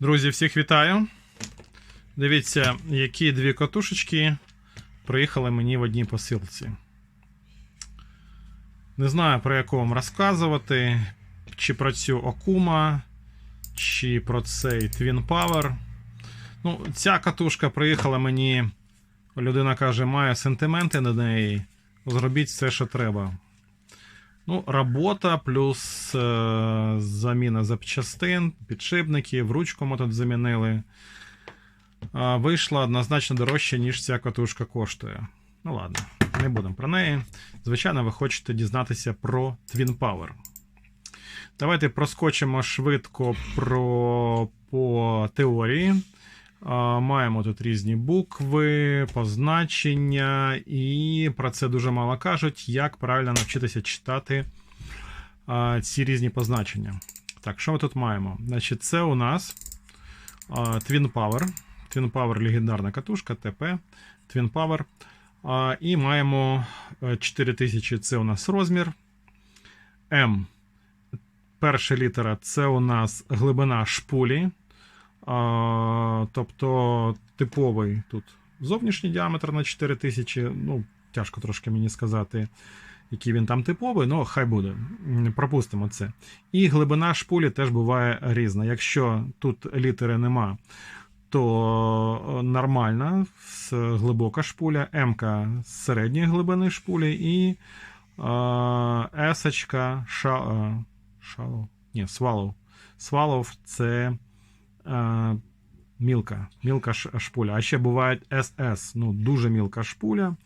Друзі, всіх вітаю. Дивіться, які дві катушечки приїхали мені в одній посилці. Не знаю, про яку вам розказувати, чи про цю Окума, чи про цей Twin Power. Ну, ця катушка приїхала мені. Людина каже, має сентименти на неї. Зробіть все, що треба. Ну, робота плюс е, заміна запчастин, підшипників, ручку ми тут замінили. Е, вийшла однозначно дорожче, ніж ця катушка коштує. Ну ладно, не будемо про неї. Звичайно, ви хочете дізнатися про Twin Power. Давайте проскочимо швидко про, по теорії. Маємо тут різні букви, позначення, і про це дуже мало кажуть, як правильно навчитися читати ці різні позначення. Так, що ми тут маємо? Значить, Це у нас Twin Power. Twin Power легендарна катушка, ТП, Twin Power. І маємо е, 4000 це у нас розмір. М. Перша літера це у нас глибина шпулі. А, тобто типовий тут зовнішній діаметр на 4000. Ну, тяжко трошки мені сказати, який він там типовий, ну хай буде. Пропустимо це. І глибина шпулі теж буває різна. Якщо тут літери нема, то нормальна, глибока шпуля, М з середньої глибини шпулі і С-очка, ша, шалов, ні, swallow. Swallow це е, мілка, мілка шпуля. А ще буває СС, ну дуже мілка шпуля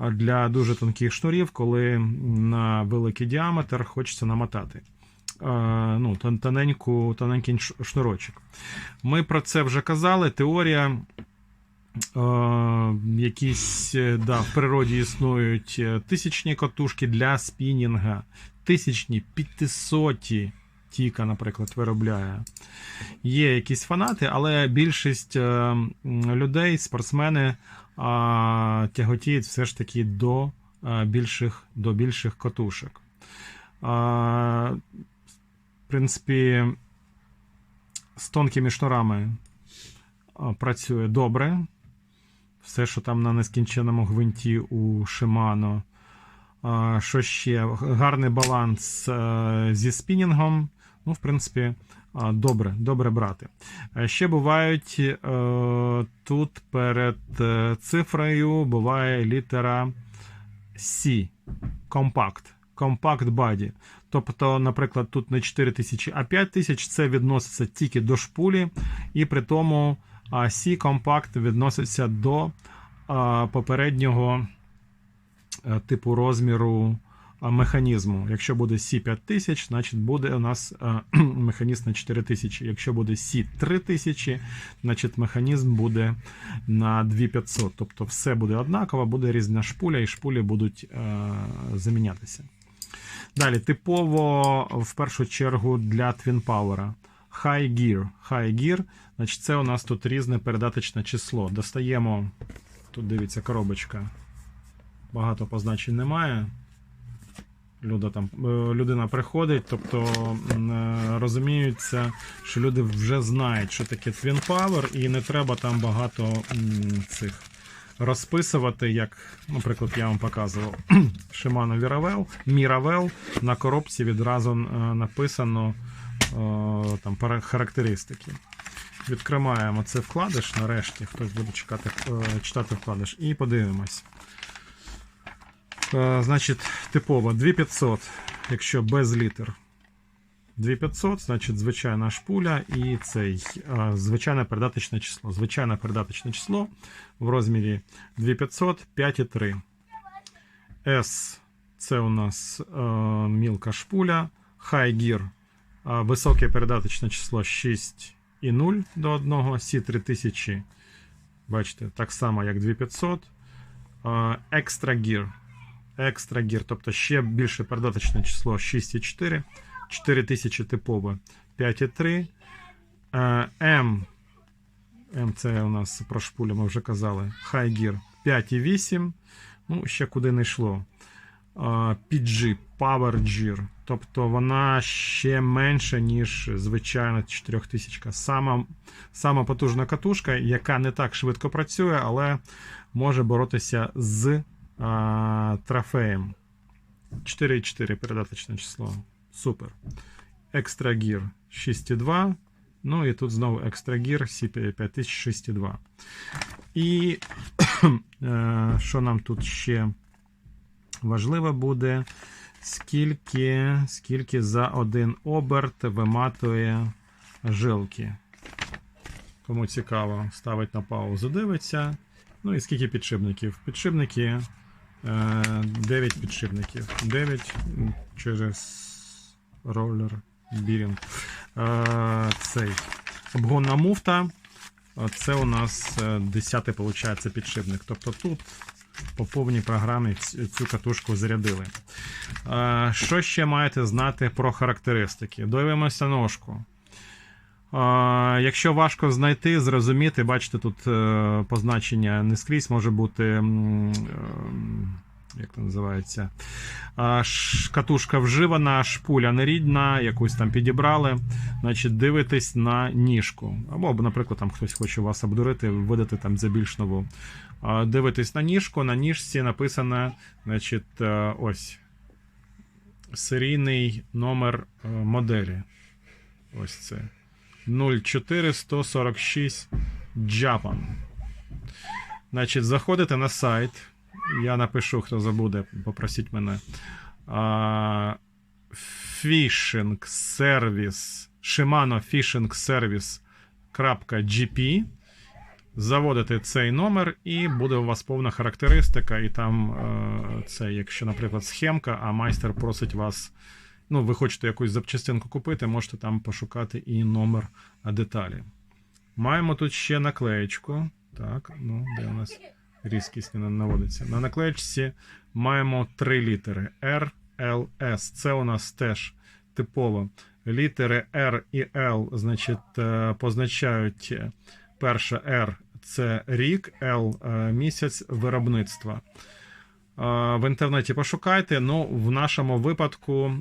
для дуже тонких шнурів, коли на великий діаметр хочеться намотати. Ну, тоненьку, тоненький шнурочок. Ми про це вже казали. Теорія. Якісь е, да, в природі існують е, тисячні катушки для спінінга, тисячні, п'ятисоті Тіка, наприклад, виробляє. Є якісь фанати, але більшість е, людей, спортсмени, а, тяготіють все ж таки до е, більших, до більших катушок. В принципі, з тонкими шнурами працює добре. Все, що там на нескінченому гвинті у. А, Що ще? Гарний баланс е, зі спінінгом. Ну, в принципі, добре, добре брати. Е, Ще бувають е, тут перед е, цифрою буває літера C. Компакт. Compact Body. Тобто, наприклад, тут не 4000, а 5000 це відноситься тільки до шпулі, і при тому C Compact відноситься до попереднього типу розміру механізму. Якщо буде C 5000, значить буде у нас механізм на 4000. Якщо буде C 3000, значить механізм буде на 2500. Тобто все буде однаково, буде різна шпуля, і шпулі будуть замінятися. Далі, типово, в першу чергу, для Twin Power. High Gear. High Gear, значить, це у нас тут різне передаточне число. Достаємо, тут дивіться, коробочка. Багато позначень немає. Люда там, е, людина приходить, тобто е, розуміються, що люди вже знають, що таке Twin Power, і не треба там багато цих розписувати, як, наприклад, я вам показував Shimano Viravel, Miravel, на коробці відразу е, написано там характеристики. Відкриваємо це вкладиш, нарешті хтось буде чекати, читати вкладиш, і подивимось. Е, Значить, типово 2500, якщо без літер. 2500, значить, звичайна шпуля і цей е, звичайне передаточне число. Звичайне передаточне число в розмірі 2500, 5,3. S це у нас е, мілка шпуля. High Gear е, високе передаточне число 6,0 до 1. C3000, бачите, так само, як 2500. Е, Extra Gear. Extra Gear, тобто ще більше передаточне число 6,4. 4000 типове 5,3. Е, M. M це у нас про шпулю, ми вже казали. High Gear 5,8. Ну, ще куди не йшло. PG Power Gear. Тобто вона ще менша, ніж звичайна 4000. Сама, сама потужна катушка, яка не так швидко працює, але може боротися з а, трофеєм. 4,4 передаточне число. Супер. Екстра гір 6,2. Ну і тут знову екстра гір C5000 6,2. І що нам тут ще важливо буде, скільки, скільки за один оберт виматує жилки. Кому цікаво, ставить на паузу, дивиться. Ну і скільки підшипників? Підшипники 9 підшипників. 9 через роллер бірінг. Е, Цей обгонна муфта. Е, Це у нас 10 виходить, підшипник. Тобто тут по повній програмі цю катушку зарядили. Е, Що ще маєте знати про характеристики? Дивимося ножку. Е, Якщо важко знайти, зрозуміти, бачите, тут е, позначення не скрізь може бути. ем, Як це називається? Катушка вживана, шпуля нерідна, якусь там підібрали. Значить, дивитесь на ніжку. Або, наприклад, там хтось хоче вас обдурити, видати там за більш нову. Дивитесь на ніжку, на ніжці написано, значить, е, ось серійний номер е, моделі. Ось це. 04146 Japan. Значить, заходите на сайт. Я напишу, хто забуде, попросіть мене. Fishing Service Shimano Fishing Service.gp. Заводите цей номер, і буде у вас повна характеристика, і там е, це, якщо, наприклад, схемка, а майстер просить вас. Ну, ви хочете якусь запчастинку купити, можете там пошукати і номер деталі. Маємо тут ще наклеєчку. Так, ну, де у нас різкість не наводиться. На наклеєчці маємо три літери R, L, S. Це у нас теж типово. Літери R і L, значить, е, позначають е, перше R це рік, L е, місяць виробництва. Е, В інтернеті пошукайте. Ну, в нашому випадку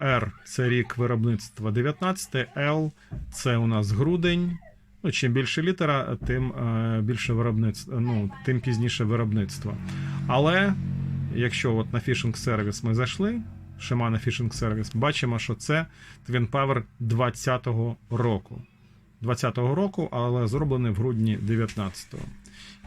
R це рік виробництва 19, L це у нас грудень. Ну, чим більше літера, тим е, більше виробництво, ну, тим пізніше виробництво. Але якщо от на фішинг сервіс ми зайшли, Shimano Fishing Service, бачимо, що це Twin Power 20-го року. 20-го року, але зроблений в грудні 19-го.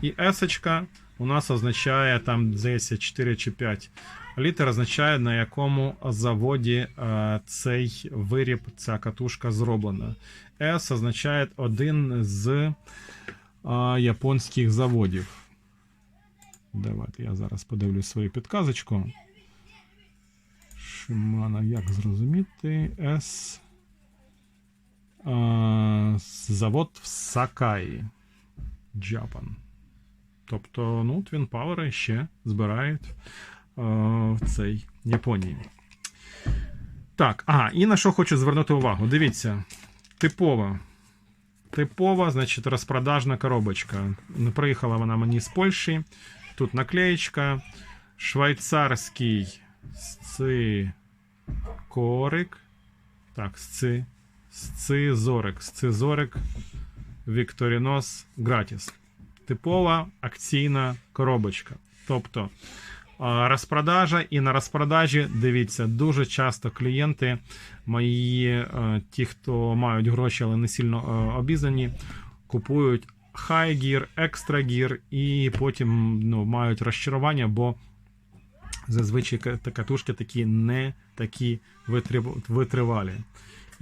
І S у нас означає там, здається, 4 чи 5 літер, означає, на якому заводі е, цей виріб, ця катушка зроблена. S означає один з е, японських заводів. Давайте я зараз подивлю свою підказочку. Шимана, як зрозуміти? S. Е, завод в Сакаї. Japan. Тобто, ну, Twin Power ще збирають е, в цей Японії. Так, ага, і на що хочу звернути увагу. Дивіться, типова. Типова, значить, розпродажна коробочка. Приїхала вона мені з Польщі. Тут наклеєчка. Швейцарський сцикорик. Так, сци, сцизорик. Сцизорик Вікторінос Гратіс. Типова акційна коробочка. Тобто розпродажа, і на розпродажі, дивіться, дуже часто клієнти, мої, е, ті, хто мають гроші, але не сильно е, обізнані, купують high gear, extra gear і потім ну, мають розчарування, бо зазвичай катушки такі не такі витрив- витривалі.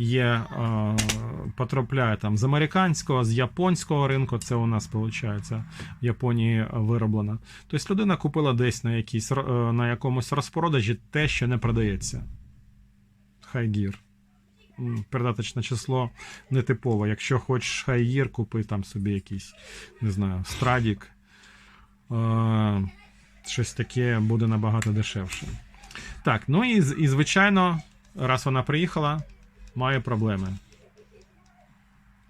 Є е, потрапляє там з американського, з японського ринку. Це у нас виходить в Японії вироблено. Тобто людина купила десь на якійсь е, на якомусь розпродажі те, що не продається. Хайгір. Передаточне число нетипове. Якщо хочеш хайгір, купи там собі якийсь, не знаю, страдік. Е, щось таке буде набагато дешевше. Так, ну і, і звичайно, раз вона приїхала, має проблеми.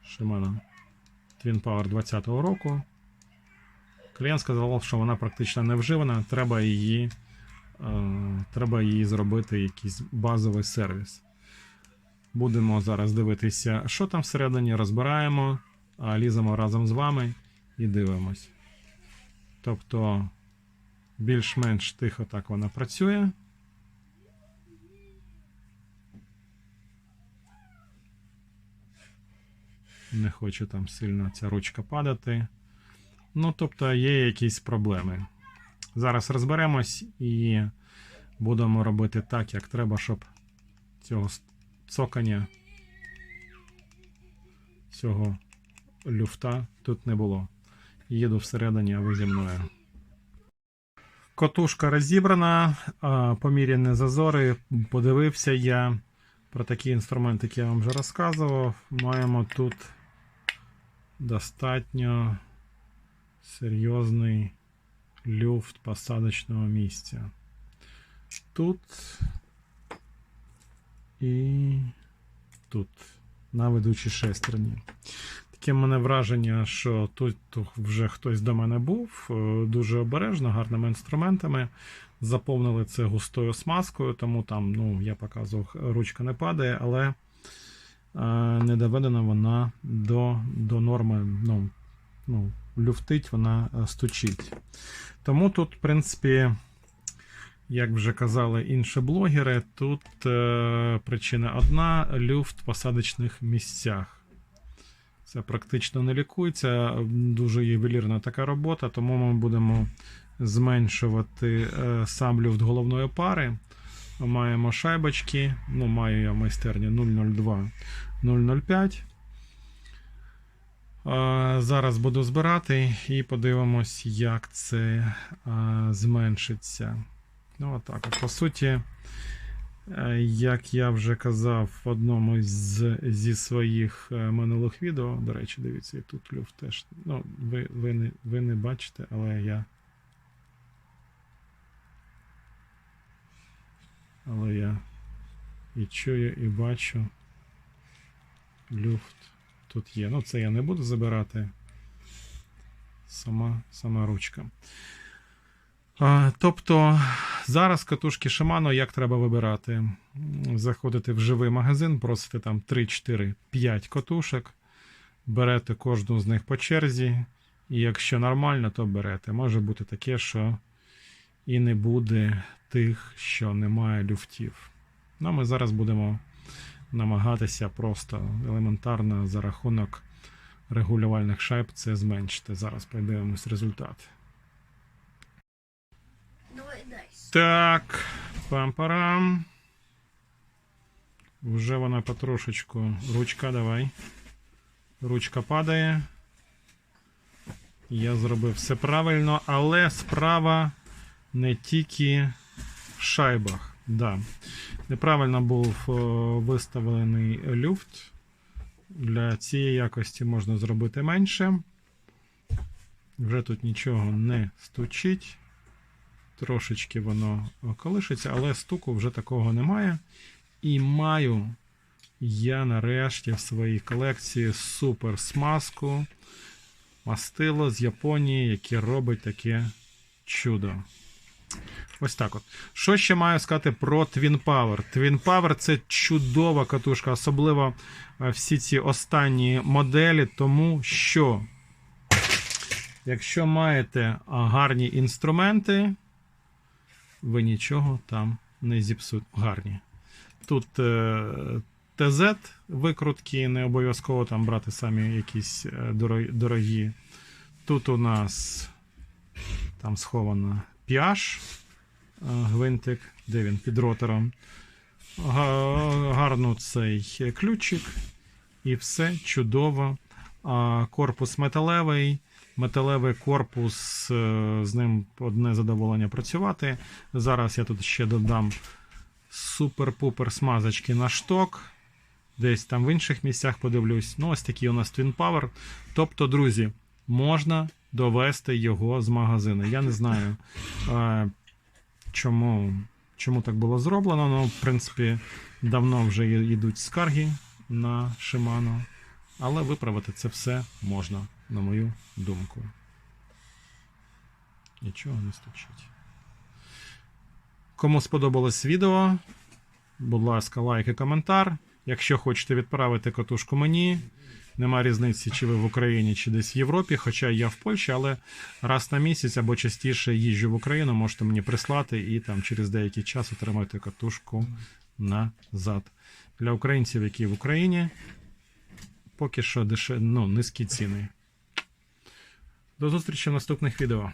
Shimano Twin Power 20-го року. Клієнт сказав, що вона практично не вживана, треба її е, треба їй зробити якийсь базовий сервіс. Будемо зараз дивитися, що там всередині, розбираємо, а ліземо разом з вами і дивимось. Тобто, більш-менш тихо так вона працює. Не хоче там сильно ця ручка падати. Ну, тобто, є якісь проблеми. Зараз розберемось і будемо робити так, як треба, щоб цього цокання, цього люфта тут не було. Їду всередині, а ви зі мною. Котушка розібрана, поміряні зазори. Подивився я про такі інструменти, які я вам вже розказував. Маємо тут достатньо серйозний люфт посадочного місця. Тут і тут, на ведучій шестерні. Таке мене враження, що тут, вже хтось до мене був, е, дуже обережно, гарними інструментами. Заповнили це густою смазкою, тому там, ну, я показував, ручка не падає, але не доведена вона до, до норми. Ну, ну, люфтить, вона е, стучить. Тому тут, в принципі, як вже казали інші блогери, тут е, причина одна: люфт в посадочних місцях. Це практично не лікується, дуже ювелірна така робота, тому ми будемо зменшувати е, сам люфт головної пари. Маємо шайбочки, ну, маю я в майстерні 002 005. Е, Зараз буду збирати і подивимось, як це зменшиться. Ну, отак. от. По суті, е, як я вже казав в одному з, зі своїх е, минулих відео, до речі, дивіться, і тут люфт теж. Ну, ви, ви, не, ви не бачите, але я. Але я і чую, і бачу люфт тут є. Ну, це я не буду забирати. Сама, сама ручка. А, тобто, зараз катушки Shimano як треба вибирати? Заходите в живий магазин, просите там 3, 4, 5 катушок, берете кожну з них по черзі, і якщо нормально, то берете. Може бути таке, що і не буде тих, що немає люфтів. Ну, ми зараз будемо намагатися просто елементарно за рахунок регулювальних шайб це зменшити. Зараз подивимось результат. Так, пам-парам. Вже вона потрошечку. Ручка давай. Ручка падає. Я зробив все правильно, але справа не тільки шайбах. Да. Неправильно був е, виставлений люфт. Для цієї якості можна зробити менше. Вже тут нічого не стучить. Трошечки воно колишиться, але стуку вже такого немає. І маю я нарешті в своїй колекції супер смазку мастило з Японії, яке робить таке чудо. Ось так от. Що ще маю сказати про Twin Power? Twin Power це чудова катушка, особливо е, всі ці останні моделі, тому що, якщо маєте гарні інструменти, ви нічого там не зіпсуєте. Гарні. Тут е, ТЗ викрутки, не обов'язково там брати самі якісь е, дорогі. Тут у нас там сховано е, гвинтик, де він під ротором. Га- Гарно цей ключик. І все чудово. А, Корпус металевий. Металевий корпус, е, з ним одне задоволення працювати. Зараз я тут ще додам супер-пупер смазочки на шток. Десь там в інших місцях подивлюсь. Ну, ось такий у нас Twin Power. Тобто, друзі, можна довести його з магазину. Я не знаю, е, чому, чому так було зроблено. Ну, в принципі, давно вже йдуть скарги на Shimano. Але виправити це все можна, на мою думку. Нічого не стучить. Кому сподобалось відео, будь ласка, лайк і коментар. Якщо хочете відправити катушку мені, нема різниці, чи ви в Україні, чи десь в Європі, хоча я в Польщі, але раз на місяць або частіше їжджу в Україну, можете мені прислати і там через деякий час отримати катушку назад. Для українців, які в Україні, поки що деше... ну, низькі ціни. До зустрічі в наступних відео.